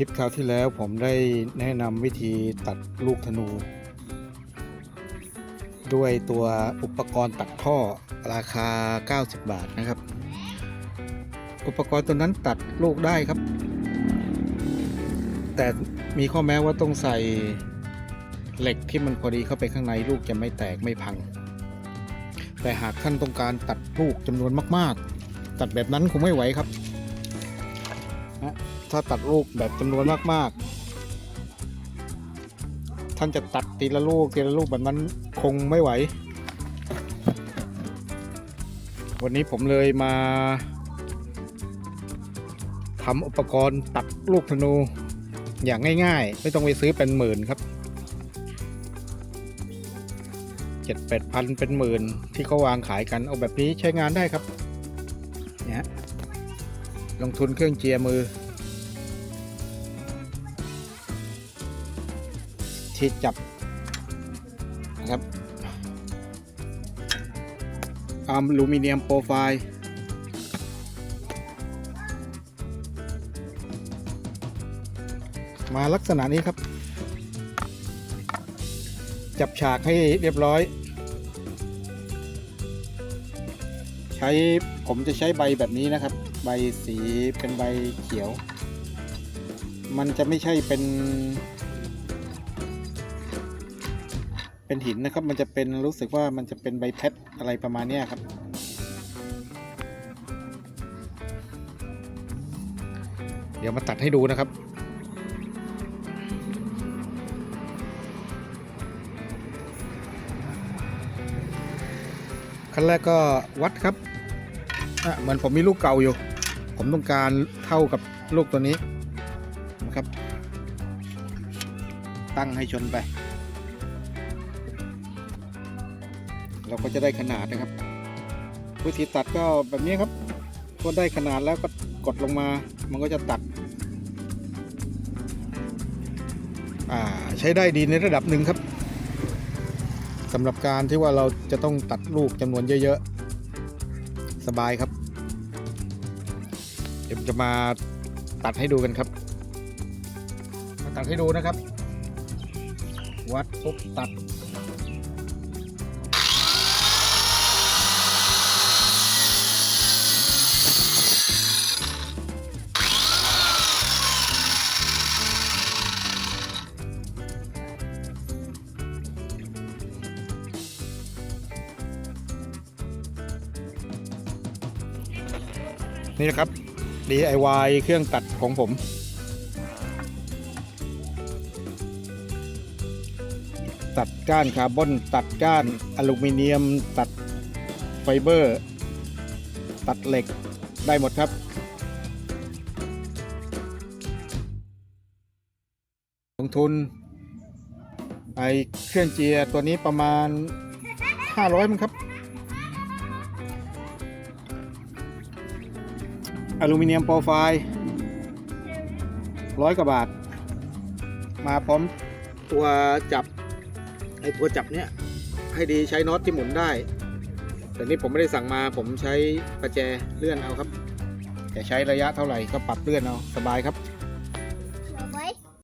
ลิปคราวที่แล้วผมได้แนะนำวิธีตัดลูกธนู ด้วยตัวอุปกรณ์ตัดท่อราคา 90 บาทนะครับ อุปกรณ์ตัวนั้นตัดลูกได้ครับ แต่มีข้อแม้ว่าต้องใส่เหล็กที่มันพอดีเข้าไปข้างในลูกจะไม่แตกไม่พัง แต่หากท่านต้องการตัดลูกจำนวนมาก ๆ ตัดแบบนั้นคงไม่ไหวครับนะ ถ้าตัดลูกแบบจำนวนมากๆ ท่านจะตัดทีละลูกทีละลูกแบบนั้นคงไม่ไหว วันนี้ผมเลยมาทำอุปกรณ์ตัดลูกธนูอย่างง่ายๆ ไม่ต้องไปซื้อเป็นหมื่นครับเจ็ดแปดพันเป็นหมื่นที่เขาวางขายกันเอาแบบนี้ใช้งานได้ครับเนี่ยลงทุนเครื่องเจียร์มือ ที่จับนะครับอลูมิเนียมโปรไฟล์มาลักษณะนี้ครับ จับฉากให้เรียบร้อย ใช้ผมจะใช้ใบแบบนี้นะครับ ใบสีเป็นใบเขียว มันจะไม่ใช่เป็น เป็นหินนะครับ มันจะเป็นรู้สึกว่ามันจะเป็นใบเพชรอะไรประมาณนี้ครับ เดี๋ยวมาตัดให้ดูนะครับขั้นแรกก็วัดครับอะเหมือนผมมีลูกเก่าอยู่ ผมต้องการเท่ากับลูกตัวนี้นะครับ ตั้งให้ชนไป เราก็จะได้ขนาดนะครับ วิธีตัดก็แบบนี้ครับพอได้ขนาดแล้วก็กดลงมา มันก็จะตัดใช้ได้ดีในระดับหนึ่งครับสำหรับการที่ว่าเราจะต้องตัดลูกจำนวนเยอะๆ สบายครับ เดี๋ยวจะมาตัดให้ดูกันครับมาตัดให้ดูนะครับ วัดปุ๊บตัด นี่นะครับ DIY เครื่องตัดของผม ตัดก้านคาร์บอนตัดก้านอลูมิเนียม ตัดไฟเบอร์ ตัดเหล็กได้หมดครับลงทุนไอเครื่องเจียตัวนี้ประมาณ 500มั้งครับ อลูมิเนียมโปรไฟล์ร้อยกว่าบาท มาพร้อมตัวจับไอตัวจับเนี้ยให้ดีใช้น็อตที่หมุนได้ แต่นี่ผมไม่ได้สั่งมาผมใช้ประแจเลื่อนเอาครับแต่ใช้ระยะเท่าไหร่ก็ปรับเลื่อนเอาสบายครับ